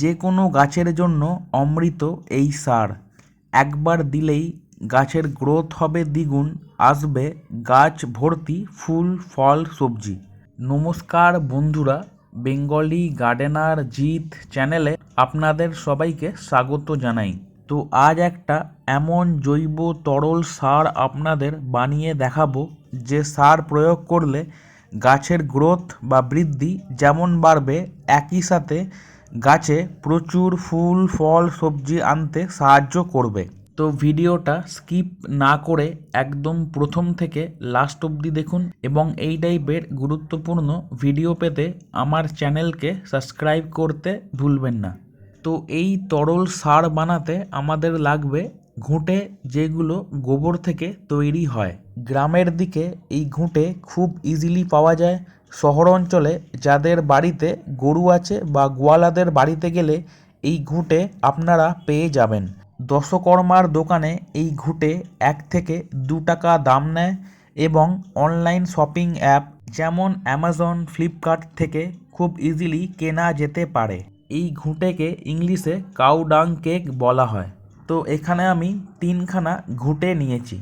যে কোনো গাছের জন্য অমৃত এই সার। একবার দিলেই গাছের গ্রোথ হবে দ্বিগুণ, আসবে গাছ ভর্তি ফুল, ফল, সবজি। নমস্কার বন্ধুরা, বেঙ্গলি গার্ডেনার জিৎ চ্যানেলে আপনাদের সবাইকে স্বাগত জানাই। তো আজ একটা এমন জৈব তরল সার আপনাদের বানিয়ে দেখাবো, যে সার প্রয়োগ করলে গাছের গ্রোথ বা বৃদ্ধি যেমন বাড়বে, একই সাথে গাছে প্রচুর ফুল, ফল, সবজি আনতে সাহায্য করবে। তো ভিডিওটা স্কিপ না করে একদম প্রথম থেকে লাস্ট অবধি দেখুন এবং এই টাইপের গুরুত্বপূর্ণ ভিডিও পেতে আমার চ্যানেলকে সাবস্ক্রাইব করতে ভুলবেন না। তো এই তরল সার বানাতে আমাদের লাগবে ঘুঁটে যেগুলো গোবর থেকে তৈরি হয়। গ্রামের দিকে এই ঘুঁটে খুব ইজিলি পাওয়া যায়। শহর অঞ্চলে যাদের বাড়িতে গরু আছে বা গোয়ালাদের বাড়িতে গেলে এই ঘুঁটে আপনারা পেয়ে যাবেন। দশকর্মার দোকানে এই ঘুঁটে এক থেকে দু টাকা দাম নেয় এবং অনলাইন শপিং অ্যাপ যেমন অ্যামাজন, ফ্লিপকার্ট থেকে খুব ইজিলি কেনা যেতে পারে। এই ঘুঁটেকে ইংলিশে কাউ ডাং কেক বলা হয়। তো এখানে আমি তিনখানা ঘুঁটে নিয়েছি।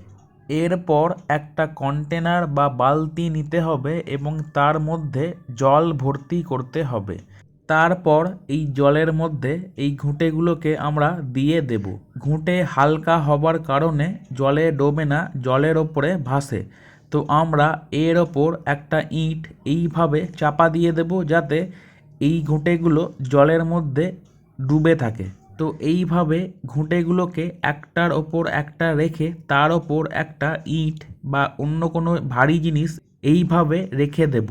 এরপর একটা কন্টেনার বা বালতি নিতে হবে এবং তার মধ্যে জল ভর্তি করতে হবে। তারপর এই জলের মধ্যে এই ঘুঁটেগুলোকে আমরা দিয়ে দেব। ঘুঁটে হালকা হবার কারণে জলে ডোবে না, জলের ওপরে ভাসে। তো আমরা এর ওপর একটা ইঁট এইভাবে চাপা দিয়ে দেব যাতে এই ঘুঁটেগুলো জলের মধ্যে ডুবে থাকে। তো এইভাবে ঘুঁটেগুলোকে একটার ওপর একটা রেখে তার ওপর একটা ইঁট বা অন্য কোনো ভারী জিনিস এইভাবে রেখে দেব।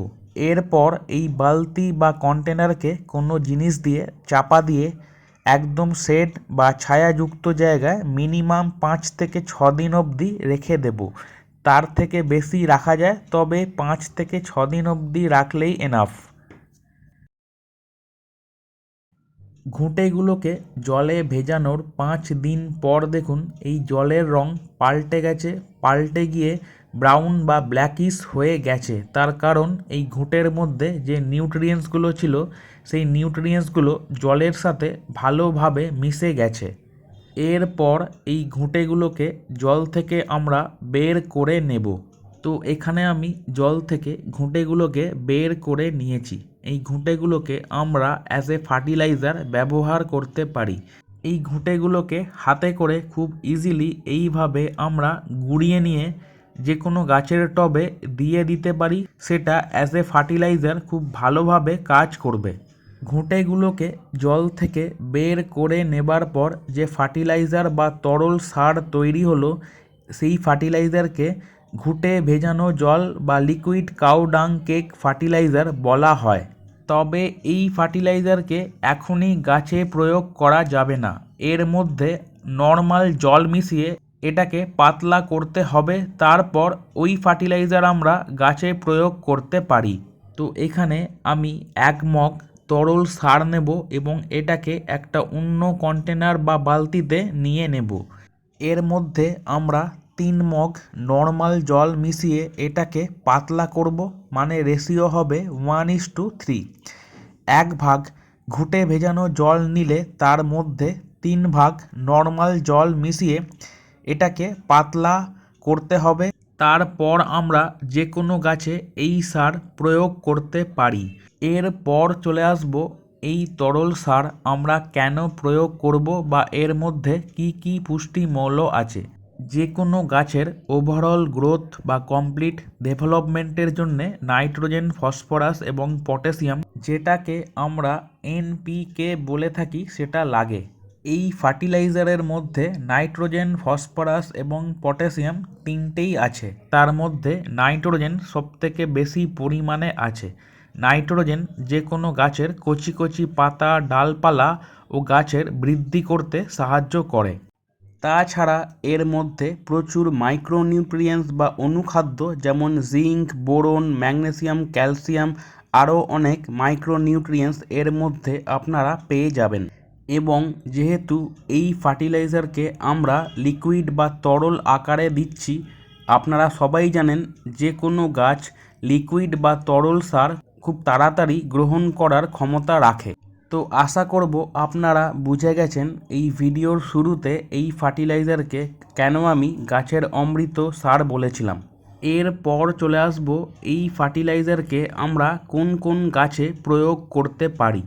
এরপর এই বালতি বা কন্টেনারকে কোনো জিনিস দিয়ে চাপা দিয়ে একদম সেট বা ছায়াযুক্ত জায়গায় মিনিমাম পাঁচ থেকে ছ দিন অবধি রেখে দেব। তার থেকে বেশি রাখা যায়, তবে পাঁচ থেকে ছ দিন অবধি রাখলেই এনাফ ঘুঁটেগুলোকে জলে ভেজানোর পাঁচ দিন পর দেখুন, এই জলের রং পাল্টে গেছে, পাল্টে গিয়ে ব্রাউন বা ব্ল্যাকিশ হয়ে গেছে। তার কারণ এই ঘুঁটের মধ্যে যে নিউট্রিয়েন্টসগুলো ছিল, সেই নিউট্রিয়েন্টসগুলো জলের সাথে ভালোভাবে মিশে গেছে। এরপর এই ঘুঁটেগুলোকে জল থেকে আমরা বের করে নেব। তো এখানে আমি জল থেকে ঘুঁটেগুলোকে বের করে নিয়েছি। এই ঘুঁটেগুলোকে আমরা অ্যাজ এ ফার্টিলাইজার ব্যবহার করতে পারি। এই ঘুঁটেগুলোকে হাতে করে খুব ইজিলি এইভাবে আমরা গুঁড়িয়ে নিয়ে যে কোনো গাছের টবে দিয়ে দিতে পারি, সেটা অ্যাজ এ ফার্টিলাইজার খুব ভালোভাবে কাজ করবে। ঘুঁটেগুলোকে জল থেকে বের করে নেবার পর যে ফার্টিলাইজার বা তরল সার তৈরি হলো, সেই ফার্টিলাইজারকে ঘুঁটে ভেজানো জল বা liquid cow dung cake fertiliser বলা হয়। তবে এই ফার্টিলাইজারকে এখনই গাছে প্রয়োগ করা যাবে না। এর মধ্যে নর্মাল জল মিশিয়ে এটাকে পাতলা করতে হবে, তারপর ওই ফার্টিলাইজার আমরা গাছে প্রয়োগ করতে পারি। তো এখানে আমি এক মগ তরল সার নেব এবং এটাকে একটা অন্য কন্টেনার বা বালতিতে নিয়ে নেব। এর মধ্যে আমরা তিন মগ নর্মাল জল মিশিয়ে এটাকে পাতলা করব মানে রেশিও হবে ওয়ান ইস টু থ্রি এক ভাগ ঘুঁটে ভেজানো জল নিলে তার মধ্যে তিন ভাগ নর্মাল জল মিশিয়ে এটাকে পাতলা করতে হবে। তারপর আমরা যে কোনো গাছে এই সার প্রয়োগ করতে পারি। এরপর চলে আসব, এই তরল সার আমরা কেন প্রয়োগ করব বা এর মধ্যে কি কি পুষ্টি মৌল আছে? যে কোনো গাছের ওভারঅল গ্রোথ বা কমপ্লিট ডেভেলপমেন্টের জন্যে নাইট্রোজেন ফসফরাস এবং পটাশিয়াম যেটাকে আমরা এনপিকে বলে থাকি সেটা লাগে। এই ফার্টিলাইজারের মধ্যে নাইট্রোজেন ফসফরাস এবং পটাশিয়াম তিনটেই আছে। তার মধ্যে নাইট্রোজেন সবথেকে বেশি পরিমাণে আছে। নাইট্রোজেন যে কোনো গাছের কচি কচি পাতা, ডালপালা ও গাছের বৃদ্ধি করতে সাহায্য করে। তাছাড়া এর মধ্যে প্রচুর মাইক্রোনিউট্রিয়েন্টস বা অনুখাদ্য যেমন জিঙ্ক বোরন ম্যাগনেসিয়াম ক্যালসিয়াম আরও অনেক মাইক্রোনিউট্রিয়েন্টস এর মধ্যে আপনারা পেয়ে যাবেন। এবং যেহেতু এই ফার্টিলাইজারকে আমরা লিকুইড বা তরল আকারে দিচ্ছি, আপনারা সবাই জানেন যে কোনো গাছ লিকুইড বা তরল সার খুব তাড়াতাড়ি গ্রহণ করার ক্ষমতা রাখে। তো আশা করব আপনারা বুঝে গেছেন, এই ভিডিওর শুরুতে এই ফার্টিলাইজারকে কেন আমি গাছের অমৃত সার বলেছিলাম। এরপর চলে আসব এই ফার্টিলাইজারকে আমরা কোন কোন গাছে প্রয়োগ করতে পারি।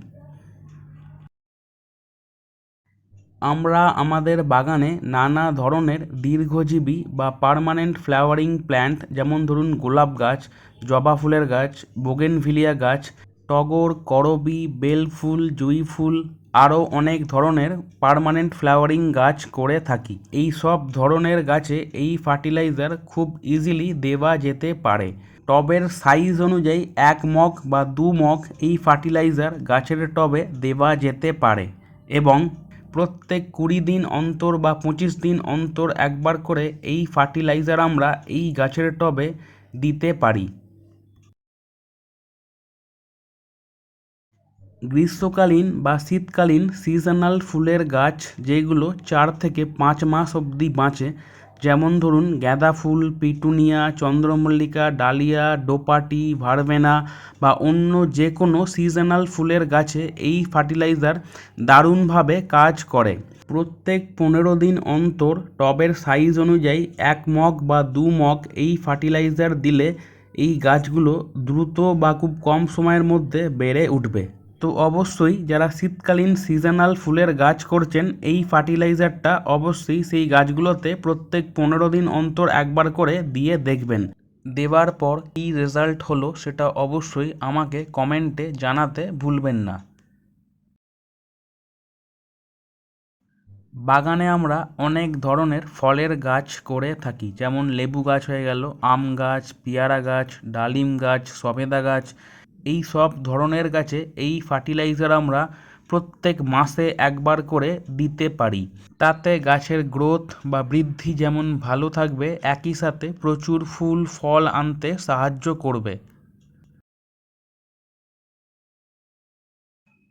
আমরা আমাদের বাগানে নানা ধরনের দীর্ঘজীবী বা পার্মানেন্ট ফ্লাওয়ারিং প্ল্যান্ট, যেমন ধরুন গোলাপ গাছ, জবা ফুলের গাছ, বোগেনভিলিয়া গাছ টগর, করবি বেল ফুল জুঁই ফুল আরও অনেক ধরনের পার্মানেন্ট ফ্লাওয়ারিং গাছ করে থাকি। এই সব ধরনের গাছে এই ফার্টিলাইজার খুব ইজিলি দেওয়া যেতে পারে। টবের সাইজ অনুযায়ী এক মগ বা দু মগ এই ফার্টিলাইজার গাছের টবে দেওয়া যেতে পারে এবং প্রত্যেক কুড়ি দিন অন্তর বা পঁচিশ দিন অন্তর একবার করে এই ফার্টিলাইজার আমরা এই গাছের টবে দিতে পারি। গ্রীষ্মকালীন বা শীতকালীন সিজনাল ফুলের গাছ যেগুলো চার থেকে পাঁচ মাস অবধি বাঁচে, যেমন ধরুন গাঁদা ফুল, পিটুনিয়া, চন্দ্রমল্লিকা, ডালিয়া, ডোপাটি ভারবেনা বা অন্য যে কোনো সিজনাল ফুলের গাছে এই ফার্টিলাইজার দারুণভাবে কাজ করে। প্রত্যেক পনেরো দিন অন্তর টবের সাইজ অনুযায়ী এক মগ বা দু মগ এই ফার্টিলাইজার দিলে এই গাছগুলো দ্রুত বা খুব কম সময়ের মধ্যে বেড়ে উঠবে। তো অবশ্যই যারা শীতকালীন সিজনাল ফুলের গাছ করছেন, এই ফার্টিলাইজারটা অবশ্যই সেই গাছগুলোতে প্রত্যেক পনেরো দিন অন্তর একবার করে দিয়ে দেখবেন। দেওয়ার পর কী রেজাল্ট হলো সেটা অবশ্যই আমাকে কমেন্টে জানাতে ভুলবেন না। বাগানে আমরা অনেক ধরনের ফলের গাছ করে থাকি, যেমন লেবু গাছ হয়ে গেল, আম গাছ, পেয়ারা গাছ, ডালিম গাছ, সবেদা গাছ এই সব ধরনের গাছে এই ফার্টিলাইজার আমরা প্রত্যেক মাসে একবার করে দিতে পারি। তাতে গাছের গ্রোথ বা বৃদ্ধি যেমন ভালো থাকবে, একই সাথে প্রচুর ফুল, ফল আনতে সাহায্য করবে।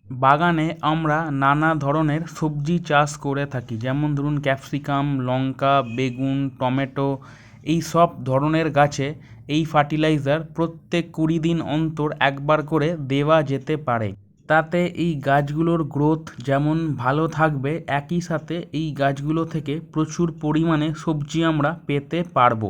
বাগানে আমরা নানা ধরনের সবজি চাষ করে থাকি, যেমন ধরুন ক্যাপসিকাম, লঙ্কা, বেগুন, টমেটো, এই সব ধরনের গাছে এই ফার্টিলাইজার প্রত্যেক কুড়ি দিন অন্তর একবার করে দেওয়া যেতে পারে। তাতে এই গাছগুলোর গ্রোথ যেমন ভালো থাকবে, একই সাথে এই গাছগুলো থেকে প্রচুর পরিমাণে সবজি আমরা পেতে পারব।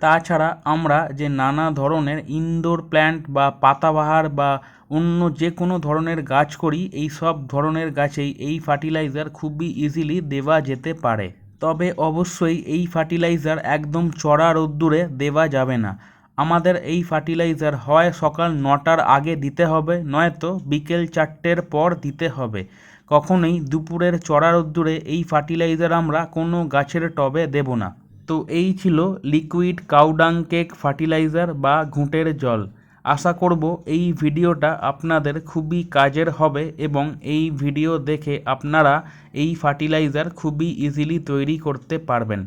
তাছাড়া আমরা যে নানা ধরনের ইনডোর প্ল্যান্ট বা পাতাবাহার বা অন্য যে কোনো ধরনের গাছ করি, এই সব ধরনের গাছেই এই ফার্টিলাইজার খুবই ইজিলি দেওয়া যেতে পারে। তবে অবশ্যই এই ফার্টিলাইজার একদম চড়া রোদ্দুরে দেওয়া যাবে না। আমাদের এই ফার্টিলাইজার হয় সকাল নটার আগে দিতে হবে, নয়তো বিকেল চারটের পর দিতে হবে। কখনোই দুপুরের চড়া রোদ্দুরে এই ফার্টিলাইজার আমরা কোনো গাছের টবে দেব না। তো এই ছিল লিকুইড কাউডাং কেক ফার্টিলাইজার বা ঘুঁটের জল। আশা করব এই ভিডিওটা আপনাদের খুবই কাজের হবে এবং এই ভিডিও দেখে আপনারা এই ফার্টিলাইজার খুবই ইজিলি তৈরি করতে পারবেন।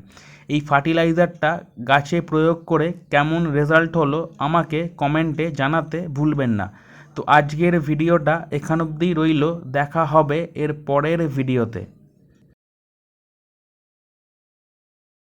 এই ফার্টিলাইজারটা গাছে প্রয়োগ করে কেমন রেজাল্ট হলো আমাকে কমেন্টে জানাতে ভুলবেন না। তো আজকের ভিডিওটা এখান অবধি রইল, দেখা হবে এর পরের ভিডিওতে।